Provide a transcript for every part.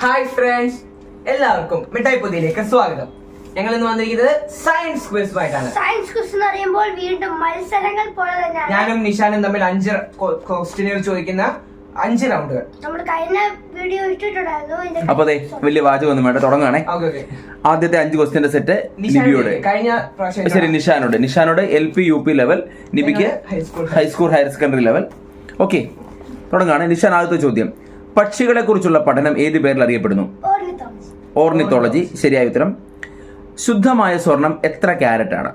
Hi friends എല്ലാവർക്കും മിഠായി പൊതിയിലേക്ക് സ്വാഗതം. ഞങ്ങൾ ഇന്ന് വന്നിരിക്കുന്നത് സയൻസ് ക്വിസ് ക്വിസുമായിട്ടാണ് സയൻസ് ക്വിസ് എന്ന് പറയുമ്പോൾ വീണ്ടും മത്സരങ്ങൾ പോലെ തന്നെയാണ്. ഞാനും നിഷാനും തമ്മിൽ അഞ്ച് ക്വസ്റ്റ്യനുകൾ ചോദിക്കുന്ന അഞ്ച് റൗണ്ടുകൾ നമ്മൾ കഴിഞ്ഞ വീഡിയോ ഇട്ടിട്ടുണ്ടായിരുന്നു. അപ്പൊ അതെ വലിയ വാചകമൊന്നും വേണ്ട തുടങ്ങുകയാണെ. ഓക്കെ ഓക്കെ ആദ്യത്തെ അഞ്ച് ക്വസ്റ്റിന്റെ സെറ്റ് നിബിയോട്. കഴിഞ്ഞ പ്രാവശ്യം ശരി നിഷാനോട്. നിഷാനോട് L P U P level നിബിക്ക് high school. High school higher secondary level okay തുടങ്ങുകയാണ്. നിഷാൻ ആദ്യത്തെ ചോദ്യം. പക്ഷികളെ കുറിച്ചുള്ള പഠനം ഏത് പേരിൽ അറിയപ്പെടുന്നു? ഓർണിത്തോളജി. ശരിയായ ഉത്തരം. ശുദ്ധമായ സ്വർണം എത്ര ക്യാരറ്റ് ആണ്?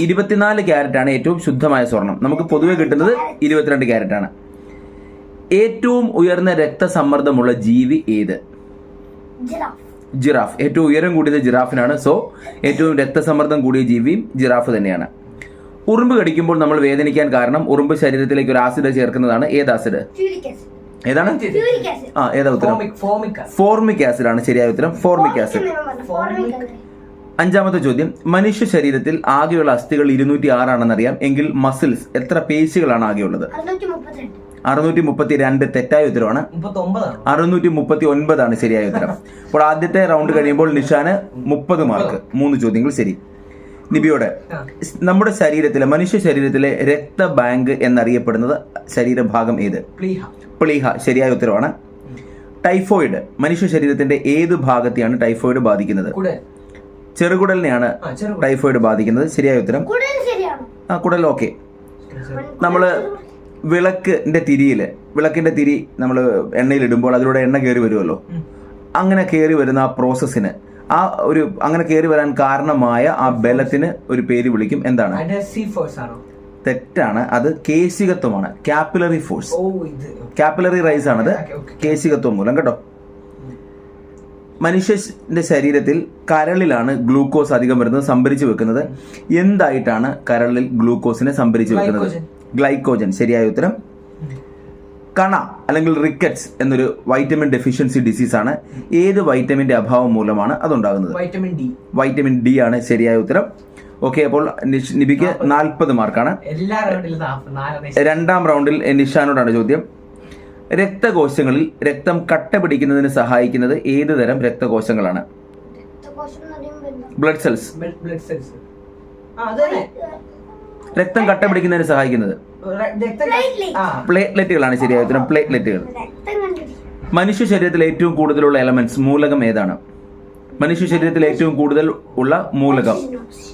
ഇരുപത്തിനാല് ക്യാരറ്റ്. ആണ് ഏറ്റവും ശുദ്ധമായ സ്വർണം. നമുക്ക് പൊതുവെ കിട്ടുന്നത് ഇരുപത്തിരണ്ട് ക്യാരറ്റ് ആണ്. ഏറ്റവും ഉയർന്ന രക്തസമ്മർദ്ദമുള്ള ജീവി ഏത്? ജിറാഫ്. ഏറ്റവും ഉയരം കൂടിയത് ജിറാഫിനാണ്. സോ ഏറ്റവും രക്തസമ്മർദ്ദം കൂടിയ ജീവിയും ജിറാഫ് തന്നെയാണ്. ഉറുമ്പ് കടിക്കുമ്പോൾ നമ്മൾ വേദനിക്കാൻ കാരണം ഉറുമ്പ് ശരീരത്തിലേക്ക് ഒരു ആസിഡ് ചേർക്കുന്നതാണ്. ഏത് ആസിഡ്? ഏതാണ്? ആ ഏതാ ഉത്തരം? ഫോർമിക് ആസിഡ് ആണ് ശരിയായ ഉത്തരം. ഫോർമിക് ആസിഡ് അഞ്ചാമത്തെ ചോദ്യം. മനുഷ്യ ശരീരത്തിൽ ആകെയുള്ള അസ്ഥികൾ ഇരുന്നൂറ്റി ആറാണെന്നറിയാം എങ്കിൽ മസിൽസ് എത്ര പേശികളാണ് ആകെയുള്ളത്? അറുന്നൂറ്റി മുപ്പത്തി രണ്ട് തെറ്റായ ഉത്തരവാണ്. ഒമ്പതാണ് അറുന്നൂറ്റി മുപ്പത്തി ഒൻപതാണ് ശരിയായ ഉത്തരം. അപ്പോൾ ആദ്യത്തെ റൗണ്ട് കഴിയുമ്പോൾ നിഷാന് മുപ്പത് മാർക്ക് മൂന്ന് ചോദ്യങ്ങൾ ശരി. നിബിയോടെ. നമ്മുടെ ശരീരത്തിലെ മനുഷ്യ ശരീരത്തിലെ രക്ത രക്തബാങ്ക് എന്നറിയപ്പെടുന്നത് ശരീരഭാഗം ഏത്? പ്ലീഹ. പ്ലീഹ ശരിയായ ഉത്തരവാണ്. ടൈഫോയിഡ് മനുഷ്യ ശരീരത്തിന്റെ ഏത് ഭാഗത്തെയാണ് ടൈഫോയിഡ് ബാധിക്കുന്നത്? കുടൽ. ചെറുകുടലിനെയാണ് ടൈഫോയിഡ് ബാധിക്കുന്നത്. ശരിയായ ഉത്തരം? ആ കുടൽ ഓക്കെ. നമ്മൾ വിളക്കിന്റെ തിരിയിൽ വിളക്കിന്റെ തിരി നമ്മൾ എണ്ണയിൽ ഇടുമ്പോൾ അതിലൂടെ എണ്ണ കയറി വരുമല്ലോ. അങ്ങനെ കയറി വരുന്ന ആ പ്രോസസ്സിന് ആ ഒരു അങ്ങനെ കയറി വരാൻ കാരണമായ ആ ബലത്തിന് ഒരു പേര് വിളിക്കും. എന്താണ്? തെറ്റാണ്. അത് കേശികത്വമാണ്. കാപ്പിലറി ഫോഴ്സ് കാപ്പിലറി റൈസ് ആണത്. കേശികത്വം മൂലം കേട്ടോ. മനുഷ്യന്റെ ശരീരത്തിൽ കരളിലാണ് ഗ്ലൂക്കോസ് അധികം വരുന്നത് സംഭരിച്ചു വെക്കുന്നത്. എന്തായിട്ടാണ് കരളിൽ ഗ്ലൂക്കോസിനെ സംഭരിച്ചു വെക്കുന്നത്? ഗ്ലൈക്കോജൻ ശരിയായ ഉത്തരം? കണ അല്ലെങ്കിൽ റിക്കറ്റ്സ് എന്നൊരു വൈറ്റമിൻ ഡെഫിഷ്യൻസി ഡിസീസ് ആണ്. ഏത് വൈറ്റമിന്റെ അഭാവം മൂലമാണ് അതുണ്ടാകുന്നത്? വൈറ്റമിൻ ഡി വൈറ്റമിൻ ഡി ആണ് ശരിയായ ഉത്തരം. ഓക്കെ അപ്പോൾ നിബിക്ക് നാൽപ്പത് മാർക്കാണ്. എല്ലാ റൗണ്ടിലും നാല് രണ്ടാം റൗണ്ടിൽ നിഷാനോടാണ് ചോദ്യം. രക്തകോശങ്ങളിൽ രക്തം കട്ട പിടിക്കുന്നതിന് സഹായിക്കുന്നത് ഏത് തരം രക്തകോശങ്ങളാണ്? ബ്ലഡ് സെൽസ് ബ്ലഡ് സെൽസ് രക്തം കട്ട പിടിക്കുന്നതിന് സഹായിക്കുന്നത്. രക്തം Platelet. ആ. പ്ലേറ്റ്ലെറ്റുകളാണ് ശരിയായ ഉത്തരം പ്ലേറ്റ്ലെറ്റുകൾ മനുഷ്യ ശരീരത്തിൽ ഏറ്റവും കൂടുതലുള്ള എലമെന്റ്സ് മൂലകം ഏതാണ്? മനുഷ്യ ശരീരത്തിൽ ഏറ്റവും കൂടുതൽ ഉള്ള മൂലകം.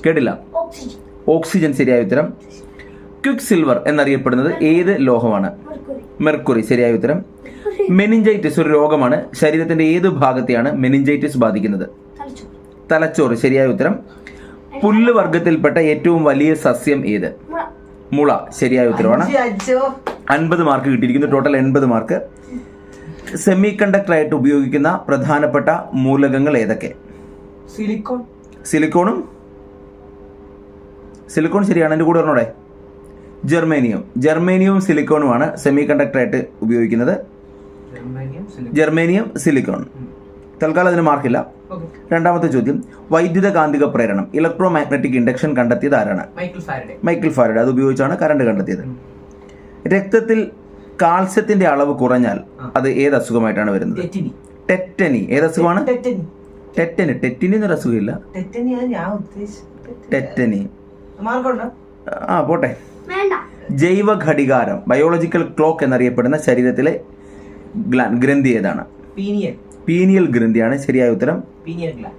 കേട്ടില്ല? ഓക്സിജൻ. ഓക്സിജൻ ശരിയായ ഉത്തരം. ക്വിക്ക് സിൽവർ എന്നറിയപ്പെടുന്നത് ഏത് ലോഹമാണ്? മെർക്കുറി. മെർക്കുറി ശരിയായ ഉത്തരം. മെനിഞ്ചൈറ്റിസ് ഒരു രോഗമാണ്. ശരീരത്തിന്റെ ഏത് ഭാഗത്തെയാണ് മെനിഞ്ചൈറ്റിസ് ബാധിക്കുന്നത്? തലച്ചോറ്. തലച്ചോറ് ശരിയായ ഉത്തരം. പുല്ല് വർഗത്തിൽപ്പെട്ട ഏറ്റവും വലിയ സസ്യം ഏത്? മുള. ശരിയായ ഉത്തരവാണ്. അൻപത് മാർക്ക് കിട്ടിയിരിക്കുന്നു. ടോട്ടൽ എൺപത് മാർക്ക്. സെമി കണ്ടക്ടറായിട്ട് ഉപയോഗിക്കുന്ന പ്രധാനപ്പെട്ട മൂലകങ്ങൾ ഏതൊക്കെ? സിലിക്കോൺ സിലിക്കോണും സിലിക്കോൺ ശരിയാണ്. എന്റെ കൂടെ പറഞ്ഞോടെ ജെർമേനിയം ജെർമേനിയവും സിലിക്കോണുമാണ് സെമി കണ്ടക്ടറായിട്ട് ഉപയോഗിക്കുന്നത്. ജെർമേനിയം സിലിക്കോൺ തൽക്കാലം അതിന് മാർക്കില്ല രണ്ടാമത്തെ ചോദ്യം. വൈദ്യുത കാന്തിക പ്രേരണം ഇലക്ട്രോ മാഗ്നറ്റിക് ഇൻഡക്ഷൻ കണ്ടെത്തിയത് ആരാണ്? മൈക്കിൾ ഫാരഡേ മൈക്കിൾ ഫാരഡ് അത് ഉപയോഗിച്ചാണ് കറണ്ട് കണ്ടെത്തിയത്. രക്തത്തിൽ കാൽസ്യത്തിന്റെ അളവ് കുറഞ്ഞാൽ അത് ഏത് അസുഖമായിട്ടാണ് വരുന്നത്? ടെറ്റിനി ടെറ്റനി ഏത് അസുഖമാണ്? ടെറ്റനി ടെറ്റനി ടെറ്റിനി എന്നൊരു അസുഖമില്ല. ഞാൻ ഉദ്ദേശിച്ചത്. ടെറ്റനി മാർക്കുണ്ടോ ആ പോട്ടെ. വേണ്ട. ജൈവ ഘടികാരം ബയോളജിക്കൽ ക്ലോക്ക് എന്നറിയപ്പെടുന്ന ശരീരത്തിലെ ഗ്രന്ഥി ഏതാണ്? പീനിയൽ ഗ്രന്ഥിയാണ്. ശരിയായ ഉത്തരം? Pineal gland.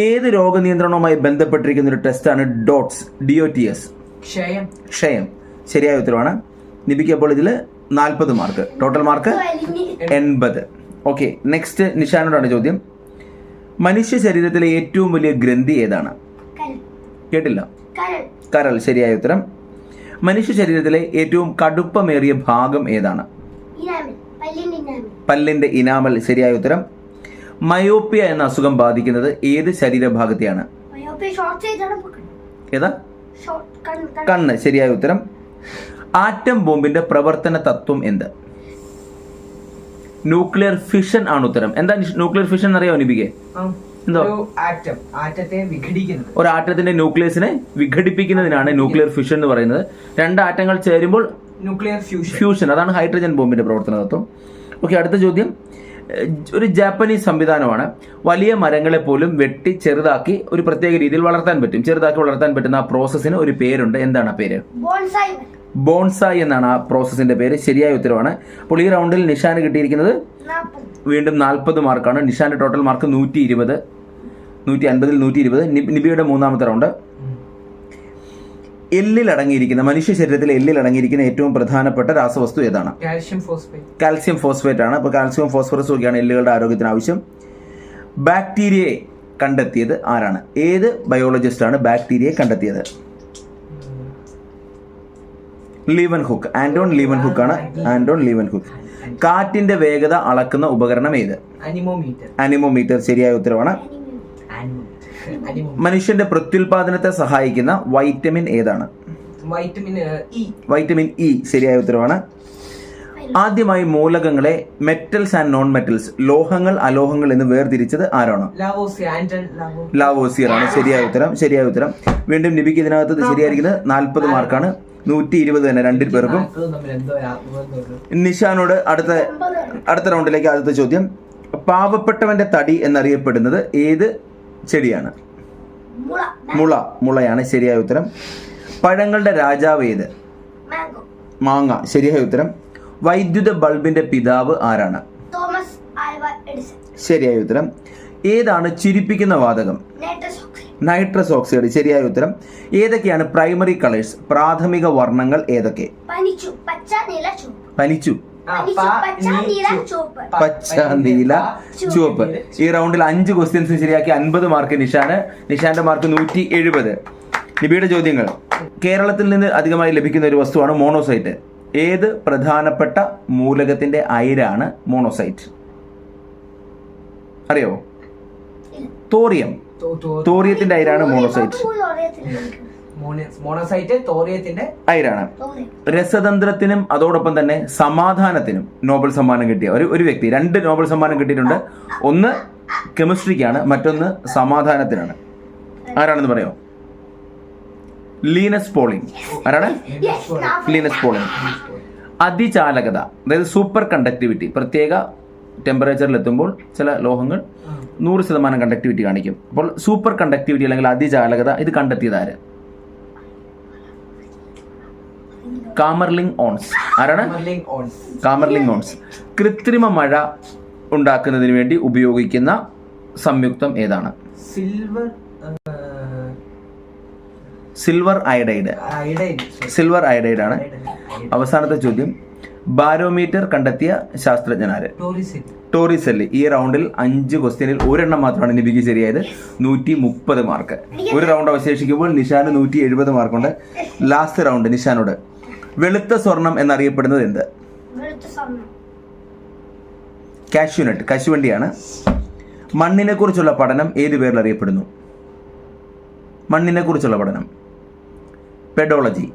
ഏത് രോഗനിയന്ത്രണവുമായി ബന്ധപ്പെട്ടിരിക്കുന്ന ഒരു ടെസ്റ്റാണ് DOTS D O T S? ക്ഷയം. ക്ഷയം. ശരിയായ ഉത്തരവാണ്. നിബിക്ക് അപ്പോൾ ഇതിൽ നാൽപ്പത് മാർക്ക്. ടോട്ടൽ മാർക്ക് എൺപത്. ഓക്കെ നെക്സ്റ്റ് നിഷാനോടാണ് ചോദ്യം. മനുഷ്യ ശരീരത്തിലെ ഏറ്റവും വലിയ ഗ്രന്ഥി ഏതാണ്? കേട്ടില്ല. കരൾ. ശരിയായ ഉത്തരം. മനുഷ്യ ശരീരത്തിലെ ഏറ്റവും കടുപ്പമേറിയ ഭാഗം ഏതാണ്? പല്ലിന്റെ ഇനാമിൽ ഇനാമൽ ശരിയായ ഉത്തരം മയോപ്പിയ എന്ന അസുഖം ബാധിക്കുന്നത് ഏത് ശരീരഭാഗത്തെയാണ്? ഏതാ? ഷോർട്ട് കണ്ണ് കണ്ണ്. കണ്ണ് ശരിയായ ഉത്തരം ആറ്റം ബോംബിന്റെ പ്രവർത്തന തത്വം എന്ത്? ന്യൂക്ലിയർ ഫിഷൻ ആണ് ഉത്തരം. എന്താ ന്യൂക്ലിയർ ഫിഷൻ അറിയാമോ നിബിക്ക് എന്തോ? ഒരു ആറ്റം. ആറ്റത്തെ വിഘടിക്കുന്നത്. ഒരു ആറ്റത്തിന്റെ ന്യൂക്ലിയസിനെ വിഘടിപ്പിക്കുന്നതിനാണ് ന്യൂക്ലിയർ ഫ്യൂഷൻ എന്ന് പറയുന്നത്. രണ്ട് ആറ്റങ്ങൾ ചേരുമ്പോൾ ന്യൂക്ലിയർ ഫ്യൂഷൻ ഫ്യൂഷൻ അതാണ് ഹൈഡ്രജൻ ബോംബിന്റെ പ്രവർത്തന തത്വം. ഓക്കെ അടുത്ത ചോദ്യം. ഒരു ജാപ്പനീസ് സംവിധാനമാണ് വലിയ മരങ്ങളെ പോലും വെട്ടി ചെറുതാക്കി ഒരു പ്രത്യേക രീതിയിൽ വളർത്താൻ പറ്റും. ചെറുതാക്കി വളർത്താൻ പറ്റുന്ന ആ പ്രോസസ്സിന് ഒരു പേരുണ്ട്. എന്താണ് ആ പേര്? ബോൺസായി. ബോൺസായി എന്നാണ് ആ പ്രോസസ്സിന്റെ പേര്. ശരിയായ ഉത്തരവാണ്. അപ്പോൾ ഈ റൗണ്ടിൽ നിഷാന് കിട്ടിയിരിക്കുന്നത് വീണ്ടും നാൽപ്പത് മാർക്കാണ് നിഷാന്റെ ടോട്ടൽ മാർക്ക് നൂറ്റി ഇരുപത് നൂറ്റി അൻപതിൽ നൂറ്റി ഇരുപത് നിബിയുടെ മൂന്നാമത്തെ റൗണ്ട്. എല്ലിൽ അടങ്ങിയിരിക്കുന്ന മനുഷ്യ ശരീരത്തിലെ എല്ലിൽ അടങ്ങിയിരിക്കുന്ന ഏറ്റവും പ്രധാനപ്പെട്ട രാസവസ്തു ഏതാണ്? Calcium phosphate. കാൽസ്യം ഫോസ്ഫേറ്റ് ആണ്. അപ്പോൾ കാൽസ്യം ഫോസ്ഫറസ് ഒക്കെയാണ് എല്ലുകളുടെ ആരോഗ്യത്തിന് ആവശ്യം. ബാക്ടീരിയയെ കണ്ടെത്തിയത് ആരാണ്? ഏത് ബയോളജിസ്റ്റ് ആണ് ബാക്ടീരിയയെ കണ്ടെത്തിയത്? Leeuwenhoek Anton Leeuwenhoek ആണ്. ആൻഡോൺ ലീവൻ ഹുക്ക് കാറ്റിന്റെ വേഗത അളക്കുന്ന ഉപകരണം ഏത്? അനിമോമീറ്റർ അനിമോമീറ്റർ ശരിയായ ഉത്തരവാണ്. മനുഷ്യന്റെ പ്രത്യുൽപാദനത്തെ സഹായിക്കുന്ന വൈറ്റമിൻ ഏതാണ്? Vitamin E. വൈറ്റമിൻ ഇ ശരിയായ ഉത്തരവാണ്. ആദ്യമായി മൂലകങ്ങളെ മെറ്റൽസ് ആൻഡ് നോൺ മെറ്റൽസ് ലോഹങ്ങൾ അലോഹങ്ങൾ എന്ന് വേർതിരിച്ചത് ആരാണ്? ലാവോസിയർ ആണ്. ശരിയായ ഉത്തരം ശരിയായ ഉത്തരം. വീണ്ടും ലിപിക്ക് ഇതിനകത്ത് ഇത് ശരിയായിരിക്കുന്നത് നാൽപ്പത് മാർക്കാണ് നൂറ്റി ഇരുപത് തന്നെ രണ്ടു പേർക്കും. നിഷാനോട് അടുത്ത അടുത്ത റൗണ്ടിലേക്ക് ആദ്യത്തെ ചോദ്യം. പാവപ്പെട്ടവന്റെ തടി എന്നറിയപ്പെടുന്നത് ഏത് ചെടിയാണ് മുള മുള മുളയാണ് ശരിയായ ഉത്തരം. പഴങ്ങളുടെ രാജാവ് ഏത്? മാങ്ങ ശരിയായ ഉത്തരം. വൈദ്യുത ബൾബിന്റെ പിതാവ് ആരാണ്? ശരിയായ ഉത്തരം. ഏതാണ് ചിരിപ്പിക്കുന്ന വാതകം? നൈട്രസ് ഓക്സൈഡ് നൈട്രസ് ഓക്സൈഡ് ശരിയായ ഉത്തരം. ഏതൊക്കെയാണ് പ്രൈമറി കളേഴ്സ്? പ്രാഥമിക വർണങ്ങൾ ഏതൊക്കെ? പനിച്ചു. പച്ച നീല ചുവപ്പ് ഈ റൗണ്ടിൽ അഞ്ച് ക്വസ്റ്റ്യൻസ് ശരിയാക്കി അൻപത് മാർക്ക് നിഷാന് നിഷാന്റെ മാർക്ക് നൂറ്റി എഴുപത് നിബിയുടെ ചോദ്യങ്ങൾ കേരളത്തിൽ നിന്ന് അധികമായി ലഭിക്കുന്ന ഒരു വസ്തുവാണ് മോണോസൈറ്റ് ഏത് പ്രധാനപ്പെട്ട മൂലകത്തിന്റെ അയിരാണ് മോണോസൈറ്റ് അറിയോ തോറിയം തോറിയത്തിന്റെ അയിരാണ് മോണോസൈറ്റ് മോണോസൈറ്റ് തോറിയത്തിന്റെ അയിരാണ്. രസതന്ത്രത്തിനും അതോടൊപ്പം തന്നെ സമാധാനത്തിനും നോബൽ സമ്മാനം കിട്ടിയ ഒരു ഒരു വ്യക്തി. രണ്ട് നോബൽ സമ്മാനം കിട്ടിയിട്ടുണ്ട്. ഒന്ന് കെമിസ്ട്രിക്കാണ് മറ്റൊന്ന് സമാധാനത്തിനാണ്. ആരാണെന്ന് പറയോ? Linus Pauling. ആരാണ്? Linus Pauling. അതിചാലകത അതായത് സൂപ്പർ കണ്ടക്ടിവിറ്റി. പ്രത്യേക ടെമ്പറേച്ചറിൽ എത്തുമ്പോൾ ചില ലോഹങ്ങൾ നൂറ് ശതമാനം കണ്ടക്ടിവിറ്റി കാണിക്കും. അപ്പോൾ സൂപ്പർ കണ്ടക്ടിവിറ്റി അല്ലെങ്കിൽ അതിചാലകത ഇത് കണ്ടെത്തിയത് കാമർലിംഗ് ഓൺസ്. ആരാണ്? Kamerlingh Onnes. കൃത്രിമ മഴ ഉണ്ടാക്കുന്നതിന് വേണ്ടി ഉപയോഗിക്കുന്ന സംയുക്തം ഏതാണ്? Silver silver iodide iodide silver iodide ആണ്. അവസാനത്തെ ചോദ്യം. ബാരോമീറ്റർ കണ്ടെത്തിയ ശാസ്ത്രജ്ഞനാര് ടോറിസെല്ല് ടോറിസെല്ലി ഈ റൗണ്ടിൽ അഞ്ച് ക്വസ്റ്റ്യനിൽ ഒരെണ്ണം മാത്രമാണ് നിബിക്ക് ശരിയായത്. നൂറ്റി മുപ്പത് മാർക്ക്. ഒരു റൗണ്ട് അവശേഷിക്കുമ്പോൾ നിഷാന് നൂറ്റി എഴുപത് മാർക്കുണ്ട്. ലാസ്റ്റ് റൗണ്ട് നിഷാനോട്. വെളുത്ത സ്വർണം എന്നറിയപ്പെടുന്നത് എന്ത്? കാഷ്യൂനട്ട് കശുവണ്ടിയാണ് മണ്ണിനെ കുറിച്ചുള്ള പഠനം ഏത് പേരിൽ അറിയപ്പെടുന്നു? മണ്ണിനെ കുറിച്ചുള്ള പഠനം. പെഡോളജി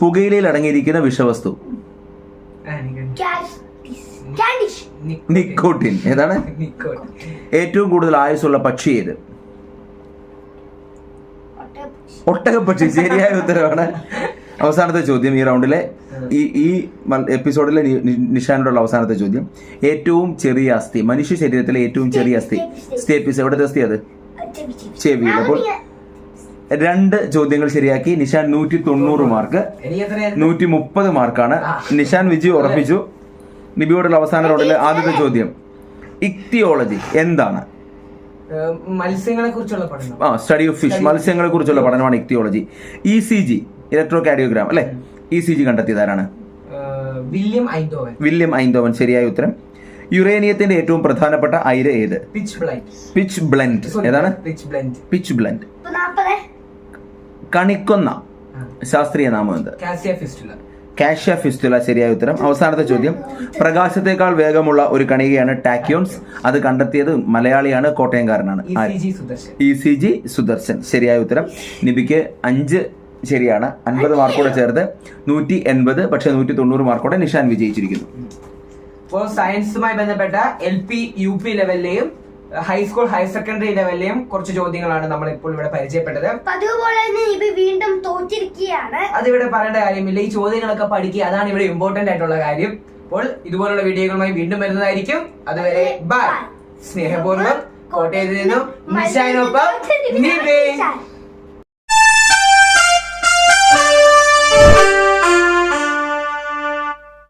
പുകയിലയിൽ അടങ്ങിയിരിക്കുന്ന വിഷവസ്തു. നിക്കോട്ടിൻ ഏതാണ്? ഏറ്റവും കൂടുതൽ ആയുസ്സുള്ള പക്ഷി ഏത്. ഒട്ടകപ്പക്ഷി. ശരിയായ ഉത്തരവാണ്. അവസാനത്തെ ചോദ്യം ഈ റൗണ്ടിലെ ഈ ഈ എപ്പിസോഡിലെ നിഷാനോടുള്ള അവസാനത്തെ ചോദ്യം. ഏറ്റവും ചെറിയ അസ്ഥി മനുഷ്യ ശരീരത്തിലെ ഏറ്റവും ചെറിയ അസ്ഥി. സ്റ്റേപ്പിസ് എവിടുത്തെ അസ്ഥി അത്? ചെവി, ചെവി. ചെവിയിൽ അപ്പോൾ രണ്ട് ചോദ്യങ്ങൾ ശരിയാക്കി. നിഷാൻ നൂറ്റി തൊണ്ണൂറ് മാർക്ക് നൂറ്റി മുപ്പത് മാർക്കാണ്. നിഷാൻ വിജയ് ഉറപ്പിച്ചു. നിബിയോടുള്ള അവസാന റൗണ്ടിലെ ആദ്യത്തെ ചോദ്യം. ഇക്തിയോളജി എന്താണ്? മത്സ്യങ്ങളെ കുറിച്ചുള്ള പഠനം. ആ സ്റ്റഡി ഓഫ് ഫിഷ് മത്സ്യങ്ങളെ കുറിച്ചുള്ള പഠനമാണ് ichthyology. E C G electrocardiogram അല്ലെ? ഇ സി ജി കണ്ടെത്തിയത് ആരാണ് ഏഹ്, വില്യം ഐൻഡോവൻ വില്യം ഐന്തോവൻ ശരിയായ ഉത്തരം. യുറേനിയത്തിന്റെ ഏറ്റവും പ്രധാനപ്പെട്ട അയിര് ഏത്? പിച്ച് ബ്ലൻഡ് പിച്ച് ബ്ലെൻഡ് ഏതാണ്? പിച്ച് ബ്ലൻഡ് കണിക്കൊന്ന. ശാസ്ത്രീയ നാമം എന്ത്? ഫിസ്റ്റുല കാഷ്യ ഫിസ്റ്റുല ശരിയായ ഉത്തരം. അവസാനത്തെ ചോദ്യം. പ്രകാശത്തേക്കാൾ വേഗമുള്ള ഒരു കണികയാണ് ടാക്യോൺസ് അത് കണ്ടെത്തിയത് മലയാളിയാണ് കോട്ടയംകാരനാണ്. E C G Sudarshan. ശരിയായ ഉത്തരം. നിബിക്ക് അഞ്ച് ശരിയാണ്. അൻപത് മാർക്കോടെ ചേർത്ത് നൂറ്റി എൺപത് പക്ഷെ നൂറ്റി തൊണ്ണൂറ് മാർക്കോടെ നിഷാൻ വിജയിച്ചിരിക്കുന്നു. ഇപ്പോൾ സയൻസുമായി ബന്ധപ്പെട്ട എൽ പി യു പി ലെവലിലെയും ഹൈസ്കൂൾ ഹയർ സെക്കൻഡറി ലെവലിലെയും കുറച്ച് ചോദ്യങ്ങളാണ് നമ്മൾ ഇപ്പോൾ ഇവിടെ പരിചയപ്പെട്ടത്. അതുപോലെ പോലെ തന്നെ വീണ്ടും തോറ്റിരിക്കുകയാണ്. അതിവിടെ പറയേണ്ട കാര്യമില്ല. ഈ ചോദ്യങ്ങളൊക്കെ പഠിക്കുക അതാണ് ഇവിടെ ഇമ്പോർട്ടന്റ് ആയിട്ടുള്ള കാര്യം. അപ്പോൾ ഇതുപോലുള്ള വീഡിയോകളുമായി വീണ്ടും വരുന്നതായിരിക്കും. അതുവരെ ബൈ സ്നേഹപൂർവം കോട്ടയത്ത് നിന്നും നിശാനൊപ്പം